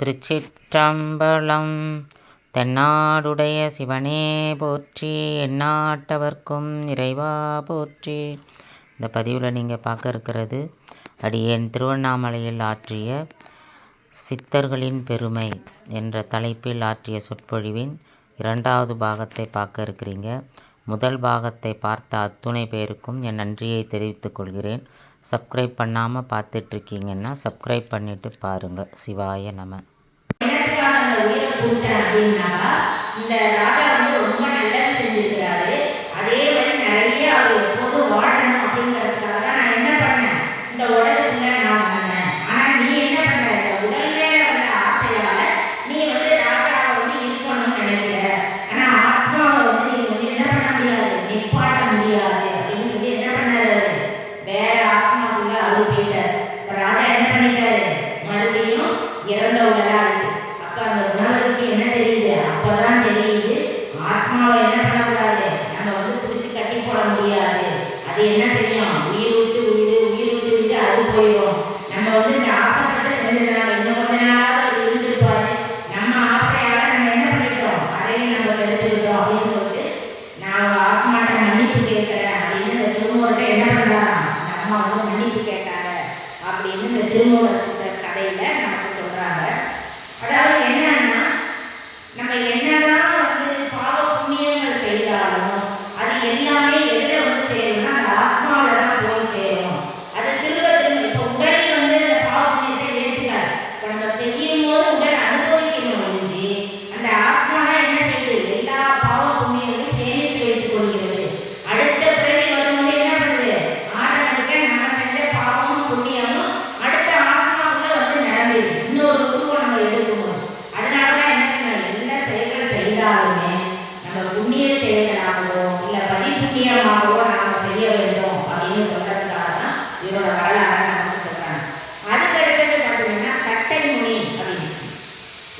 திருச்சிற்றம்பலம். தென்னாடுடைய சிவனே போற்றி எந்நாட்டவர்க்கும் இறைவா போற்றி. இந்த பதிவில் நீங்கள் பார்க்க இருக்கிறது அடியேன் திருவண்ணாமலையில் ஆற்றிய சித்தர்களின் பெருமை என்ற தலைப்பில் ஆற்றிய சொற்பொழிவின் இரண்டாவது பாகத்தை பார்க்க இருக்கிறீங்க. முதல் பாகத்தை பார்த்த அத்துணை பேருக்கும் என் நன்றியை தெரிவித்துக் கொள்கிறேன். சப்ஸ்கிரைப் பண்ணாமல் பார்த்துட்ருக்கீங்கன்னா சப்ஸ்கிரைப் பண்ணிவிட்டு பாருங்கள் சிவாய நம்ம இந்த ராஜா வந்து ரொம்ப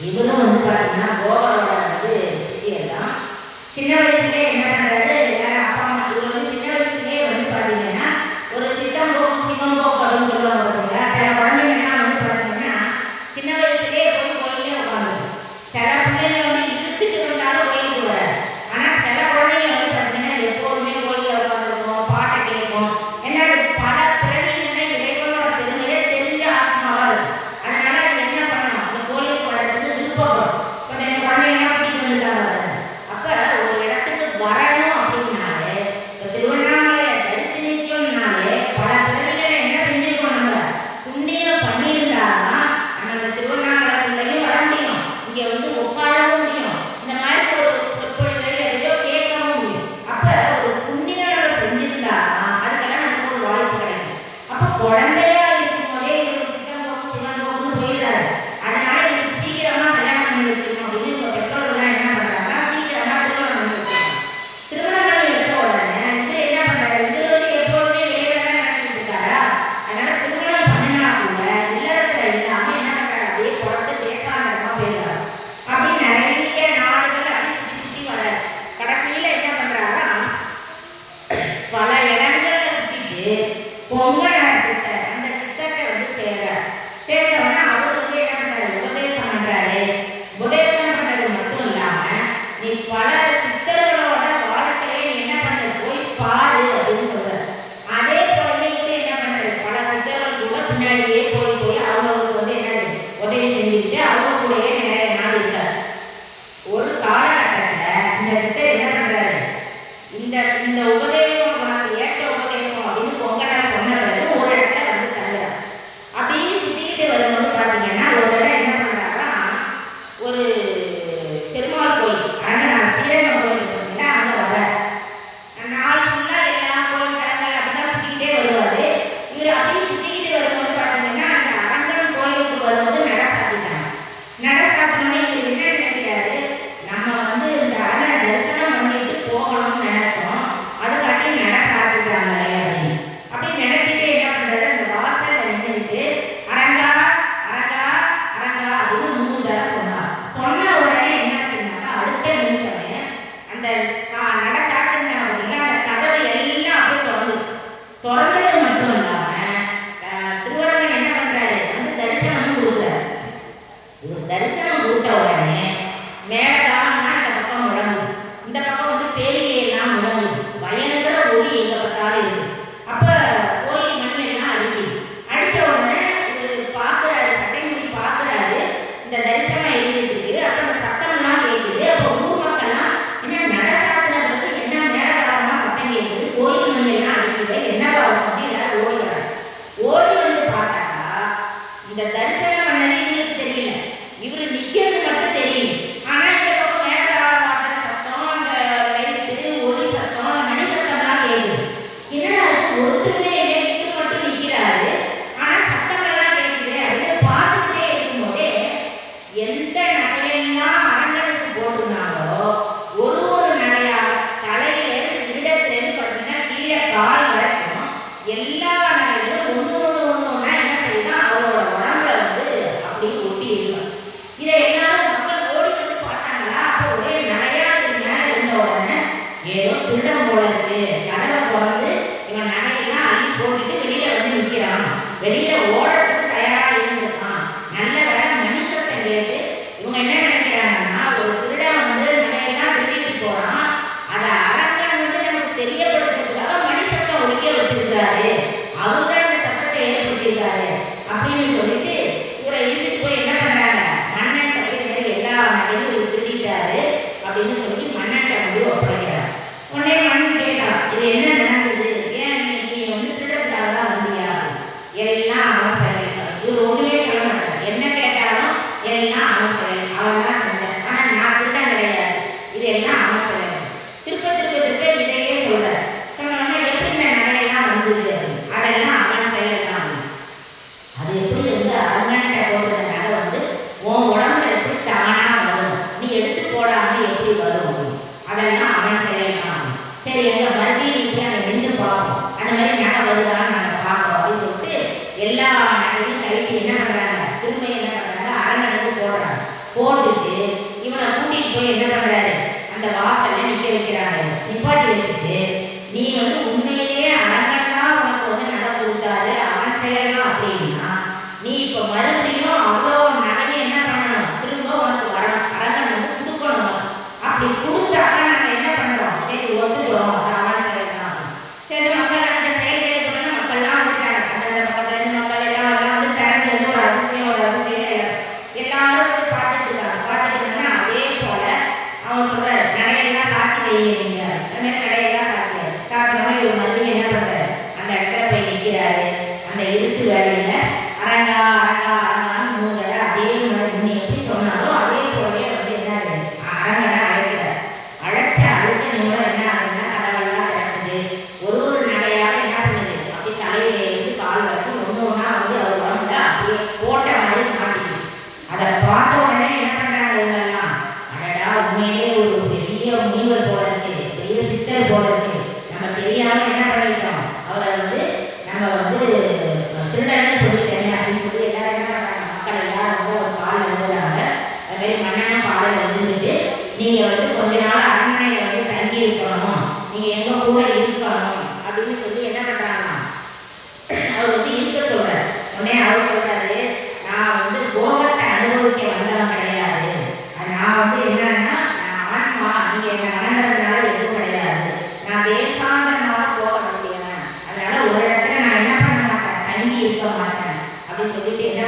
இவரும் வந்து பார்த்தீங்கன்னா கோவாவோட வந்து சிஷியர் தான். சின்ன வயசுலேயே என்ன பண்ணுறாரு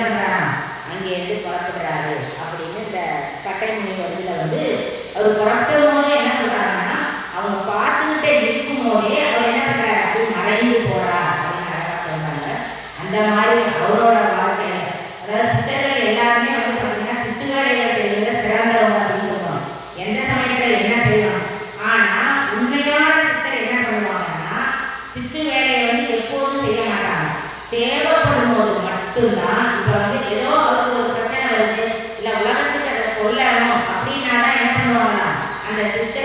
பண்றாராம் அங்கே இருந்து பார்த்துடுறாரு அப்படின்னு இந்த சட்டமணி வருதுல வந்து அவர் புறப்படும் என்ன சொல்றாங்கன்னா அவங்க பார்த்துக்கிட்டே இருக்கும் போதே அவர் என்ன பண்றாரு? அப்படி மறைந்து போறா அப்படின்னு அழகா சொல்றாங்க அந்த மாதிரி அவரோட ஆயிரும் அப்படின்னா தான் என்ன பண்ணுவாங்களா அந்த சித்த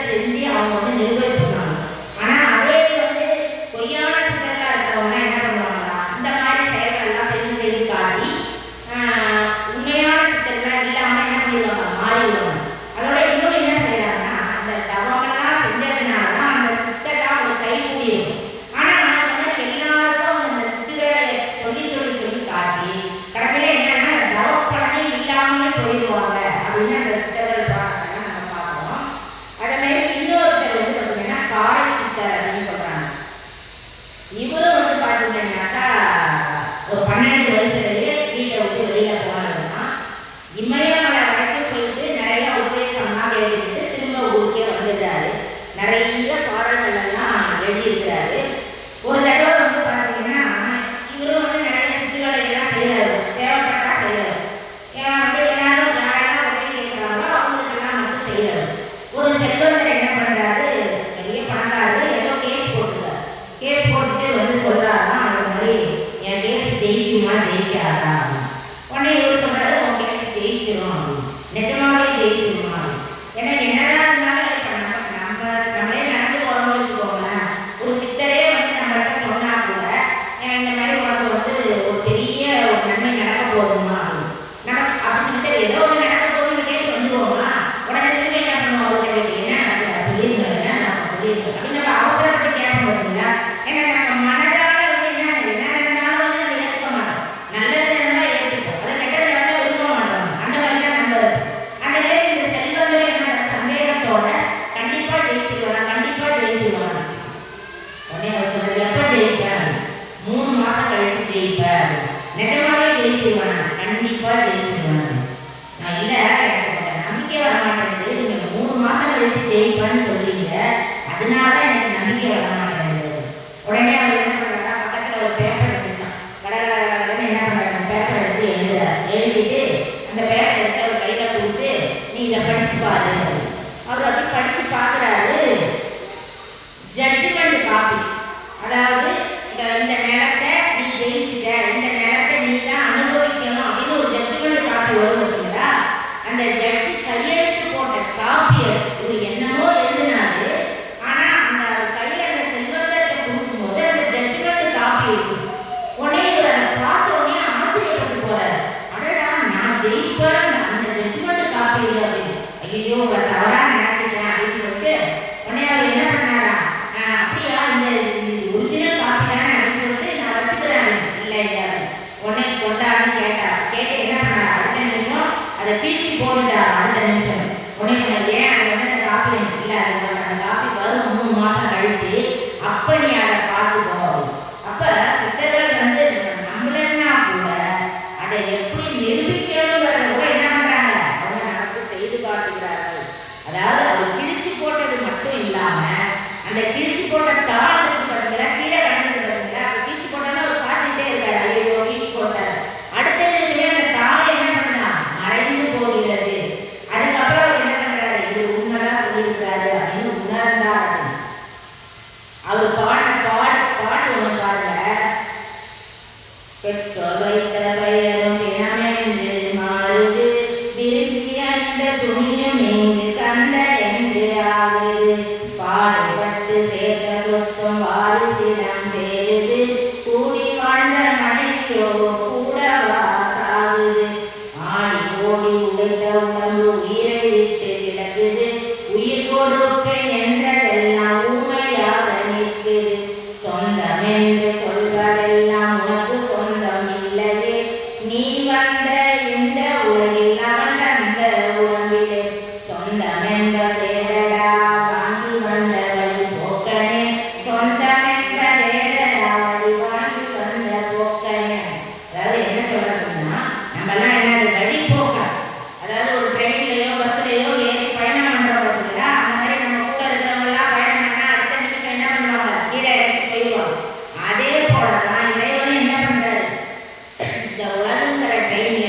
The wagon that train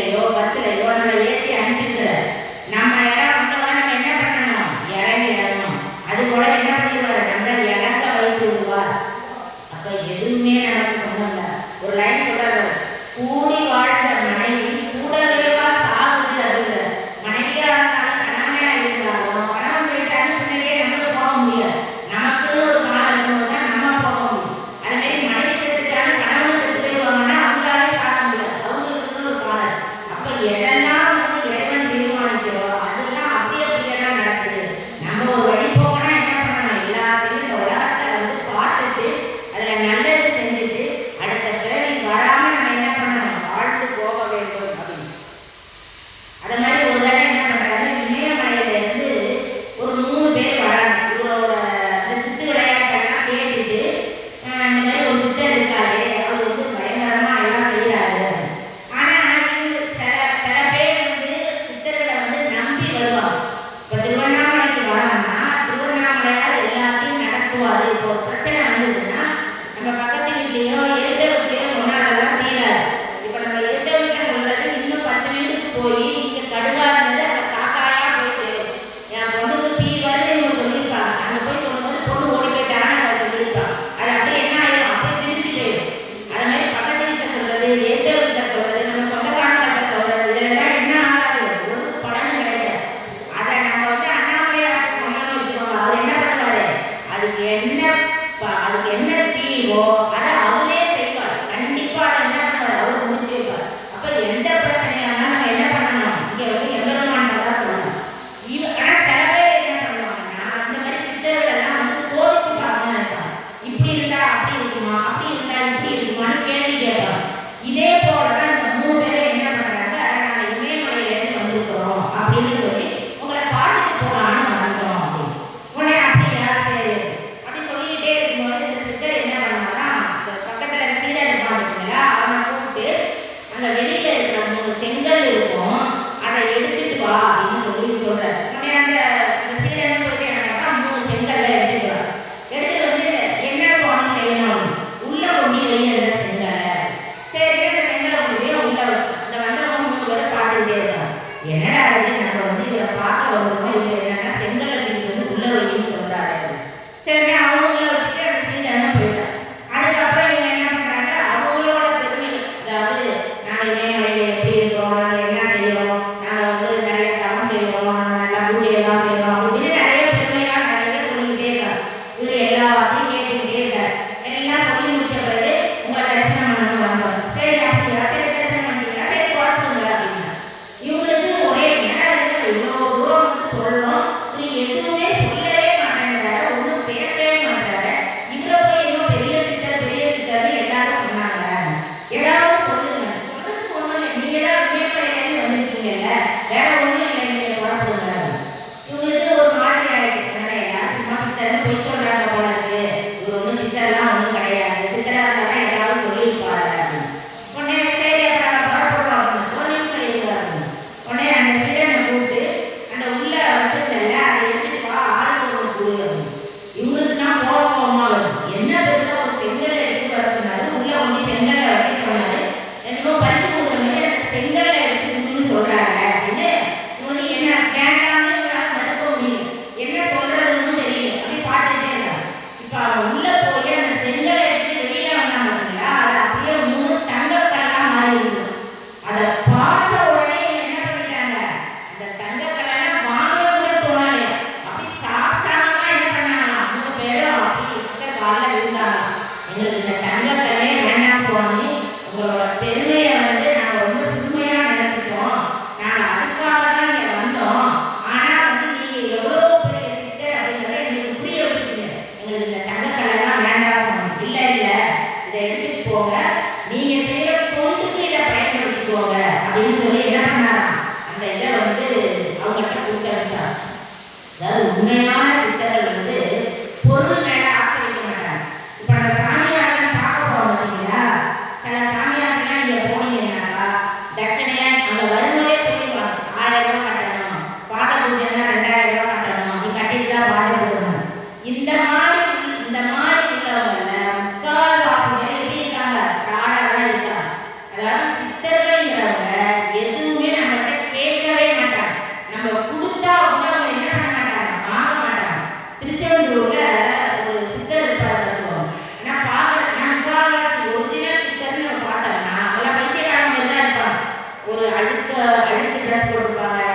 அழுக்க அழுக்கு ட்ரெஸ் போட்டிருப்பாங்க.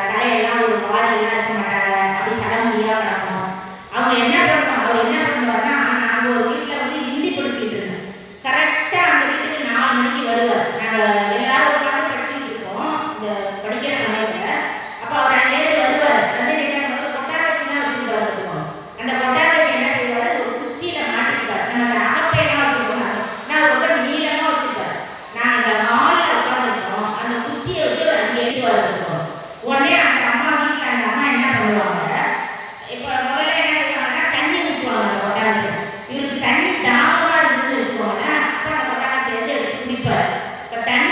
The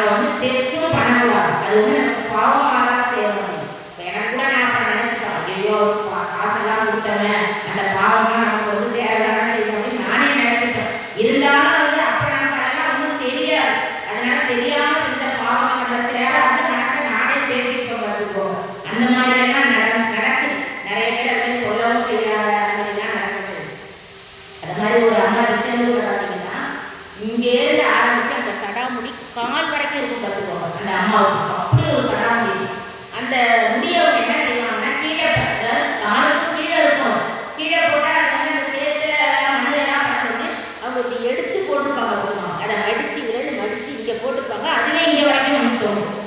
நம்ம வந்து டெஸ்ட்டும் பண்ணக்கூடாது அது வந்து பாவமாக momento.